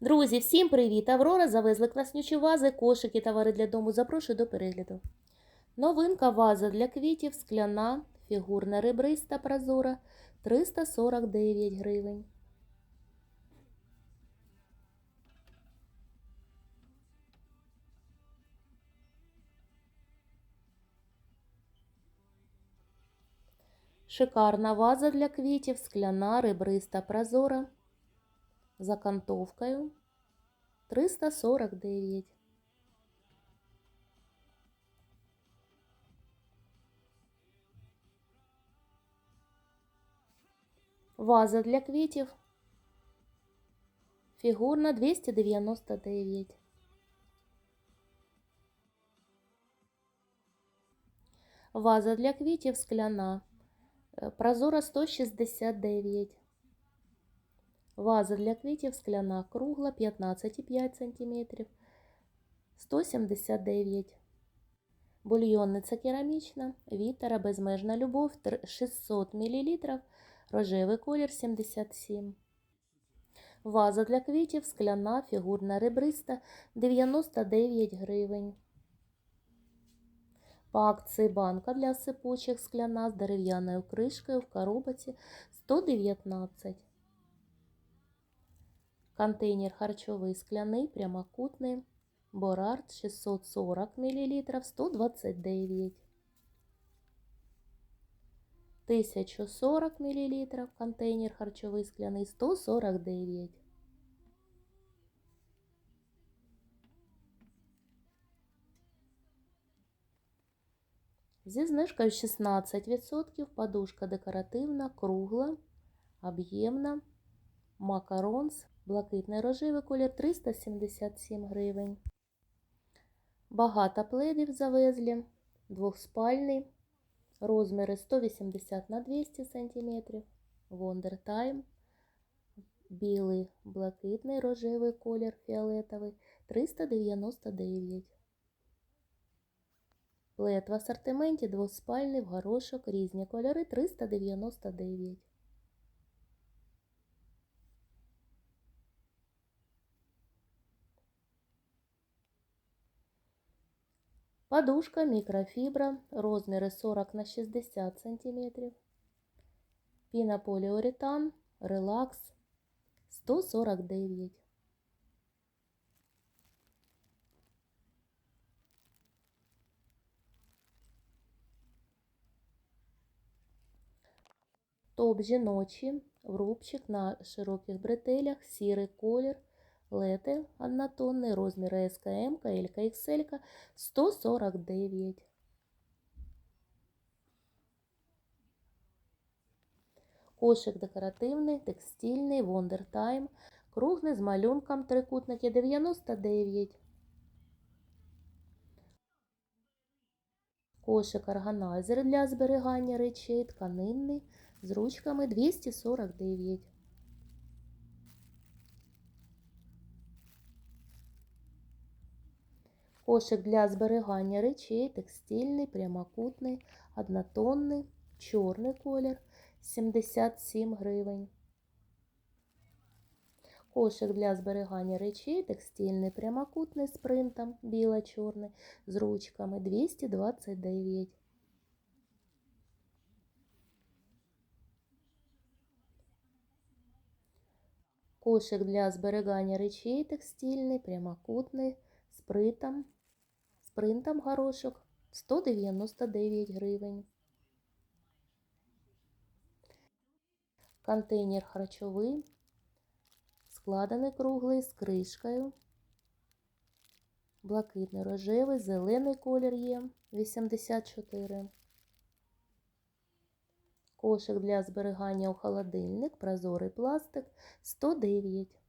Друзі, всім привіт! Аврора завезли класнючі вази, кошики, товари для дому. Запрошую до перегляду. Новинка ваза для квітів, скляна, фігурна ребриста прозора 349 гривень. Шикарна ваза для квітів, скляна, ребриста прозора з окантовкою 349. Ваза для квітів. Фігурна 299. Ваза для квітів скляна. е, Прозора 169. Ваза для квітів скляна кругла 15,5 см 179. Бульйонниця керамічна, вітера, безмежна любов 600 мл, рожевий колір 77. Ваза для квітів скляна, фігурна ребриста 99 гривень. По банка для сипучих скляна з дерев'яною кришкою в коробці 119. Контейнер харчовий скляний, прямокутний. Борард 640 мл 129. 1040 мл контейнер харчовий скляний 149. Зі знижкою 16% подушка декоративна, кругла, об'ємна, макаронс, блакитний рожевий колір 377 гривень. Багато пледів завезли, двохспальний, розміри 180 на 200 см, Wonder Time, білий, блакитний, рожевий колір, фіолетовий 399. Плед в асортименті двоспальний в горошок, різні кольори 399. Подушка микрофибра, розміры 40 на 60 см. Пінополіуретан, релакс 149. Топ жіночі, врубчик на широких бретелях, сірий колір, лети однотонний, розміри СКМ, ЛК, XL 149. Кошик декоративний, текстильний, Wonder Time, круглий з малюнком трикутники 99. Кошик органайзер для зберігання речей, тканинний, з ручками 249. Кошик для зберігання речей, текстильний, прямокутний, однотонний, чорний колір 77 гривень. Кошик для зберігання речей, текстильний, прямокутний з принтом, біло-чорний, з ручками 229. Кошик для зберігання речей, текстильний, прямокутний, з принтом, принтом горошок 199 гривень. Контейнер харчовий, складений круглий з кришкою. Блакитний рожевий, зелений колір є 84. Кошик для зберігання у холодильник, прозорий пластик 109.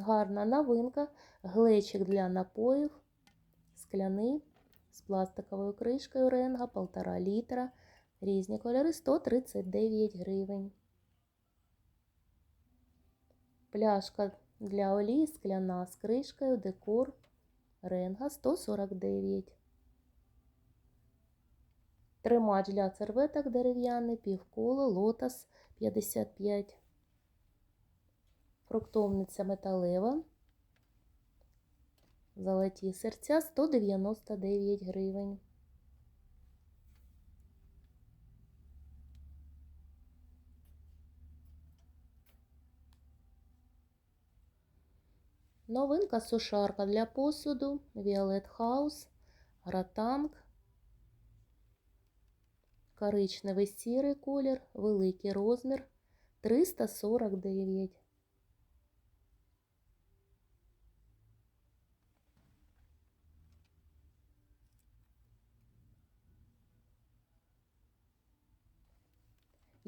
Гарна новинка, глечик для напоїв, скляний. З пластиковою кришкою ренга, 1,5 літра, різні кольори. 139 гривень. Пляшка для олії. Скляна з кришкою, декор, ренга 149. Тримач для серветок дерев'яний, півколо, лотос 55. Фруктовниця металева. Золоті серця 199 гривень. Новинка сушарка для посуду Violet House, Гратанг, коричневий сірий колір, великий розмір 349.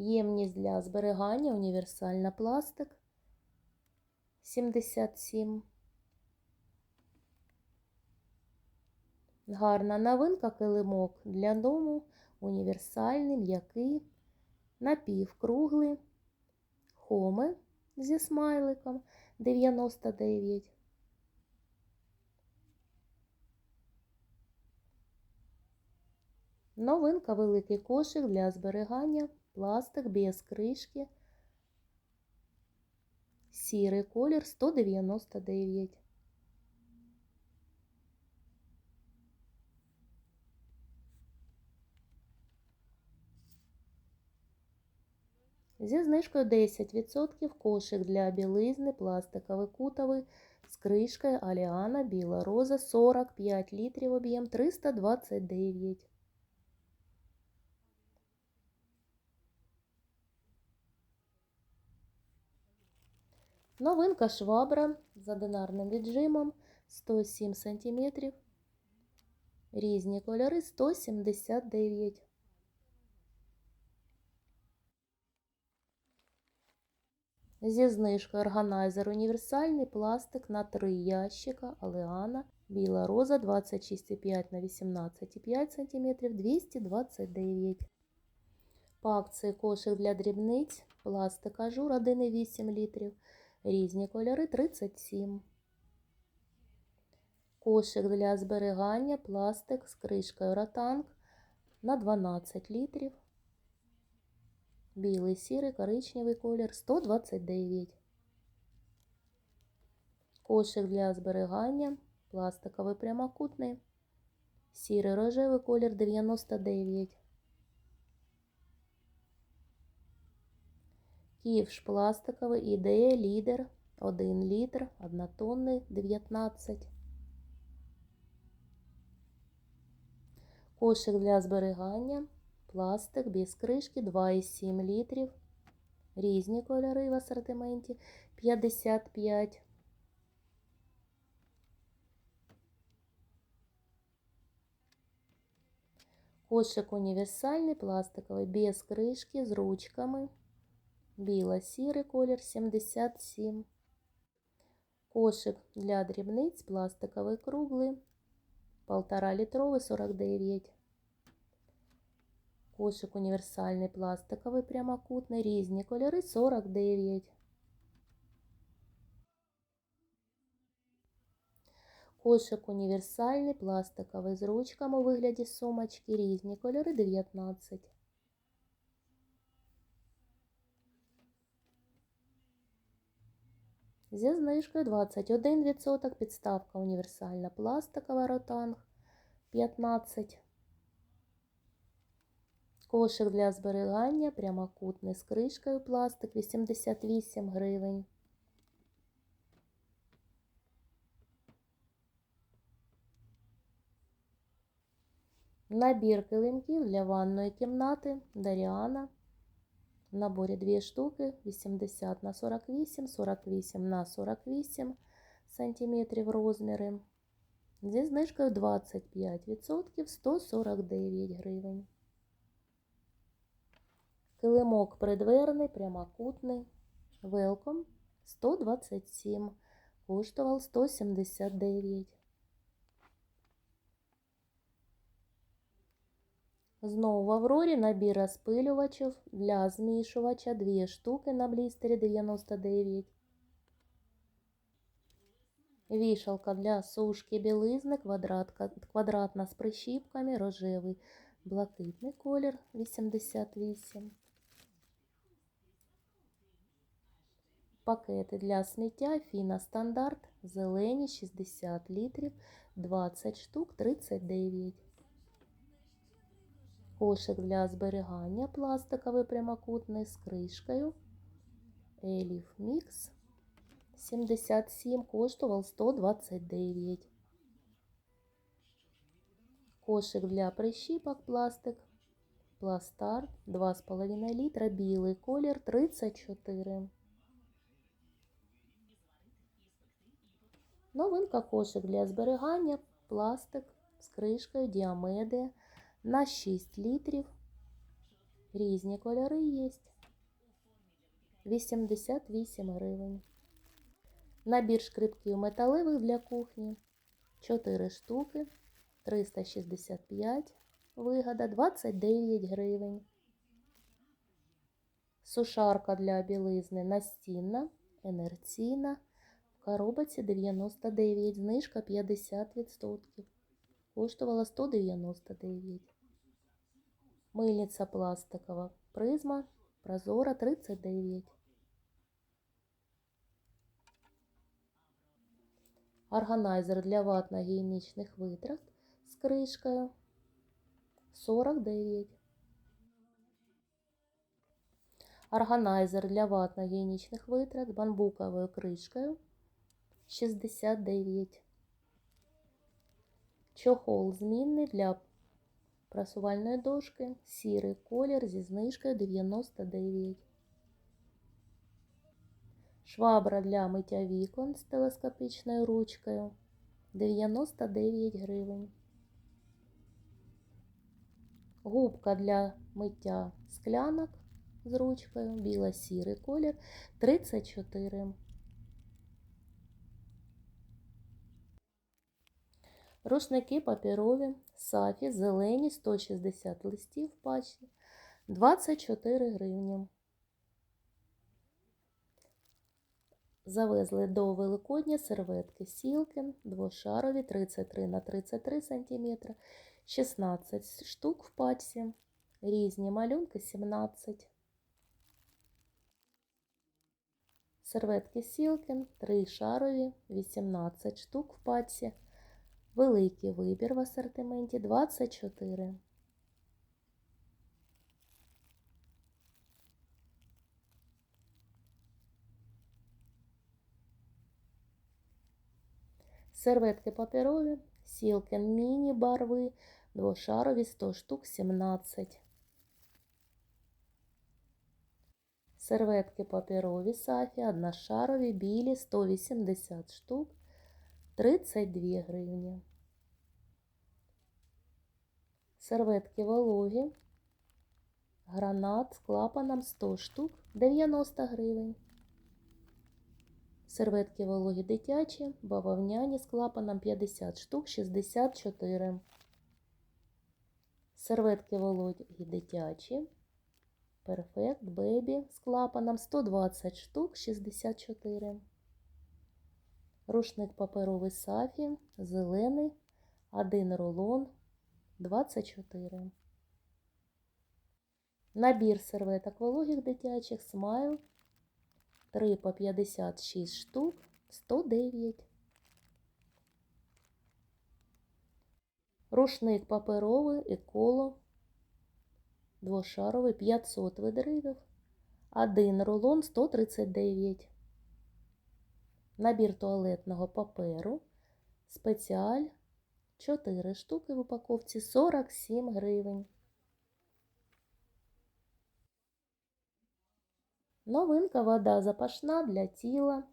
Ємність для зберігання універсальна пластик 77. Гарна новинка килимок для дому, універсальний, м'який, напівкруглий, хоми зі смайликом 99. Новинка великий кошик для зберігання, пластик без кришки, сірий колір 199. Зі знижкою 10% кошик для білизни, пластиковий кутовий з кришкою Аліана Біла Роза 45 літрів об'єм 329. Новинка швабра з одинарним віджимом 107 см. Різні кольори 179. Зі знижкою органайзер універсальний пластик на 3 ящика Алеана Біла роза 26,5 на 18,5 см 229. По акції кошик для дрібниць, пластик ажур 1,8 літрів, різні кольори 37. Кошик для зберігання, пластик з кришкою ротанг на 12 літрів. Білий, сірий, коричневий колір 129. Кошик для зберігання, пластиковий прямокутний, сірий рожевий колір 99. Ківш пластиковий, ідея, лідер 1 літр, однотонний 19. Кошик для зберігання, пластик без кришки 2,7 літрів. Різні кольори в асортименті 55. Кошик універсальний, пластиковий, без кришки, з ручками. Біло-сірий колір 77. Кошик для дрібниць, пластиковий круглий, 1,5 літровий 49. Кошик універсальний пластиковий прямокутний, різні кольори 49. Кошик універсальний пластиковий з ручками у вигляді сумочки, різні кольори 19. Зі знижкою 21%, підставка універсальна пластикова ротанг 15. Кошик для зберігання, прямокутний з кришкою пластик 88 гривень. Набір килимків для ванної кімнати Даріана. В наборі 2 штуки 80 на 48, 48 на 48 сантиметрів розміри. Зі знижкою 25% 149 гривень. Килимок придверний, прямокутний. Велком 127. Коштував 179. Знову в Аврорі набір розпилювачів для змішувача 2 штуки на блістері 99. Вішалка для сушки білизни квадратка, квадратна з прищіпками, рожевий блакитний колір 88. Пакети для сміття Фіна стандарт, зелені 60 літрів, 20 штук 39. Кошик для зберігання пластиковий прямокутний з кришкою. Еліф Мікс 77 коштував 129. Кошик для прищіпок пластик. Пластар 2,5 літра, білий колір 34. Новинка кошик для зберігання, пластик з кришкою діамеди на 6 літрів. Різні кольори є. 88 гривень. Набір шкрипків металевих для кухні 4 штуки, 365 вигода, 29 гривень. Сушарка для білизни настінна, інерційна. В коробці 99, знижка 50%. Коштувала 199. Мильниця пластикова. Призма прозора 39. Органайзер для ватно-гігієнічних витрат з кришкою 49. Органайзер для ватно-гігієнічних витрат з бамбуковою кришкою 69. Чохол змінний для прасувальної дошки. Сірий колір зі знижкою 99. Швабра для миття вікон з телескопічною ручкою 99 гривень. Губка для миття склянок з ручкою, біло-сірий колір 34. Рушники паперові, сафі, зелені, 160 листів пачці, 24 гривні. Завезли до Великодня серветки Сілкін, двошарові 33 на 33 см, 16 штук в пачці, різні малюнки 17. Серветки Сілкін, 3 шарові, 18 штук в пачці. Великий вибір в асортименті 24. Серветки паперові, Сілкен міні барви, двошарові 100 штук 17. Серветки паперові сафі, одношарові, білі 180 штук 32 гривні. Серветки вологі, гранат з клапаном 100 штук 90 гривень. Серветки вологі дитячі, бавовняні з клапаном 50 штук 64. Серветки вологі дитячі. Перфект Бебі з клапаном 120 штук 64. Рушник паперовий сафі, зелений, один рулон 24. Набір серветок вологих дитячих смайл 3 по 56 штук 109. Рушник паперовий еколо двошаровий 500 видривів. Один рулон 139. Набір туалетного паперу. Спеціаль 4 штуки в упаковці 47 гривень. Новинка вода запашна для тіла.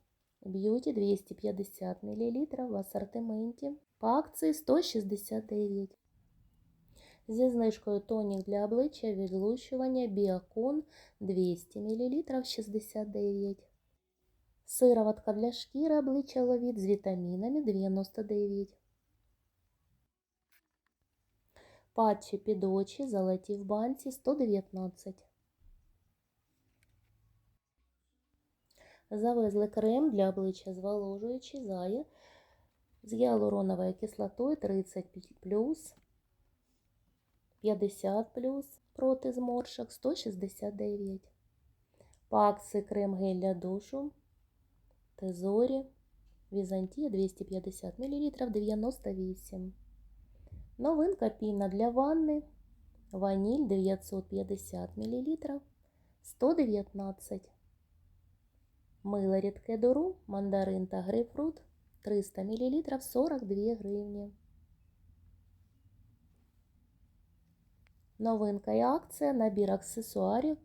Б'юті 250 мл в асортименті. По акції 169. Зі знижкою тонік для обличчя відлущування Біакон 200 мл 69. Сироватка для шкіри обличчя ловіт з вітамінами 99. Патчі під очі золоті в банці 119. Завезли крем для обличчя зволожуючий зая з гіалуроновою кислотою 30+. 50 плюс проти зморшок 169. Пакси крем гель для душу. Тезорі. Візантія 250 мл 98. Новинка піна для ванни. Ваніль 950 мл 119. Мило рідке дору, мандарин та грейпфрут 300 мл 42 гривні. Новинка і акція набір аксесуарів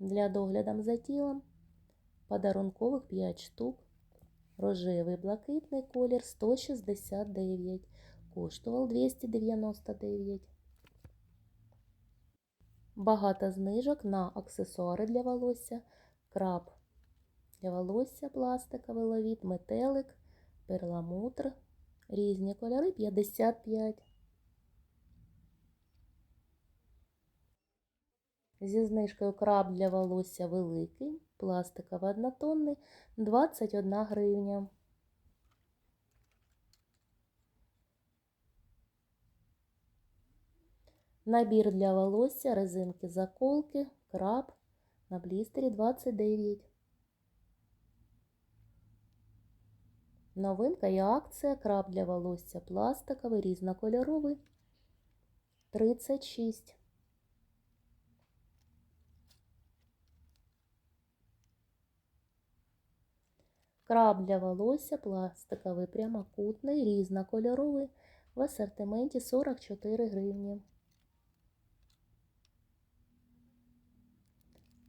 для догляду за тілом. Подарункових 5 штук. Рожевий блакитний колір 169. Коштував 299. Багато знижок на аксесуари для волосся. Краб для волосся пластиковий ловіт, метелик, перламутр. Різні кольори 55. Зі знижкою краб для волосся великий, пластиковий однотонний 21 гривня. Набір для волосся, резинки заколки, краб на блістері 29. Новинка і акція краб для волосся пластиковий, різнокольоровий 36. Краб для волосся пластиковий, прямокутний, різнокольоровий в асортименті 44 гривні.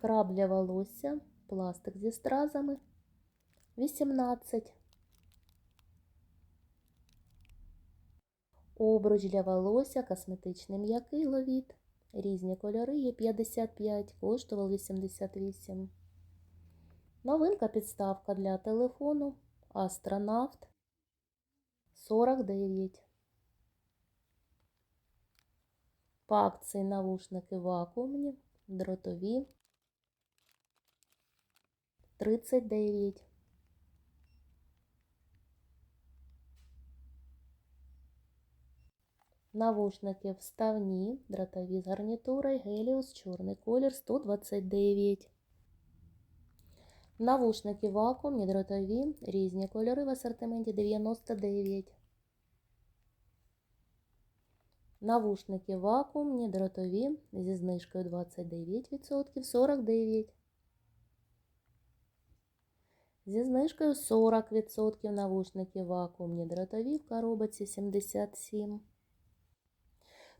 Краб для волосся, пластик зі стразами 18. Обруч для волосся, косметичний м'який ловіт. Різні кольори є 55, коштував 88. Новинка підставка для телефону Астронавт 49. По акції навушники вакуумні, дротові 39. Навушники вставні, дротові з гарнітурою, Геліус, чорний колір 129. Навушники вакуумні, дротові, різні кольори в асортименті 99. Навушники вакуумні, дротові зі знижкою 29% 49. Зі знижкою 40% навушники вакуумні, дротові в коробці 77.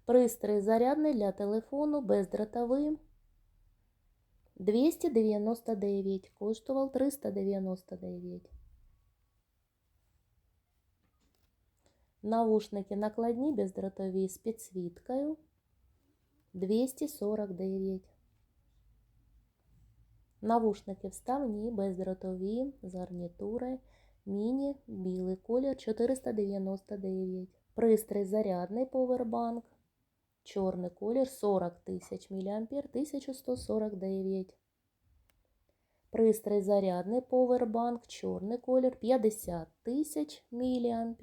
Пристрій зарядний для телефону бездротовий 299, коштував 399. Навушники накладні бездротові з підсвіткою 249. Навушники вставні бездротові з гарнітурою міні білий колір 499. Пристрій зарядний повербанк Чорний колір 40 тисяч мА 1149. Пристрій зарядний повербанк, чорний колір 50 тисяч мА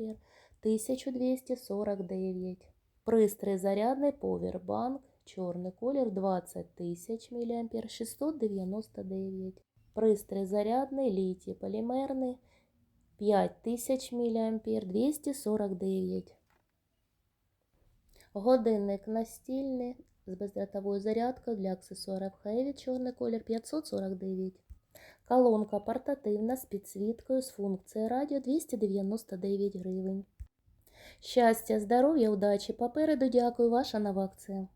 1249. Пристрій зарядний повербанк, чорний колір 20 тисяч мА 699. Пристрій зарядний літій полімерний 5000 мА 249. Годинник настільний з бездротовою зарядкою для аксесуарів Heavy чорний колір 549. Колонка портативна з підсвіткою з функцією радіо 299 гривень. Щастя, здоров'я, удачі! Попереду дякую, ваша нова акція.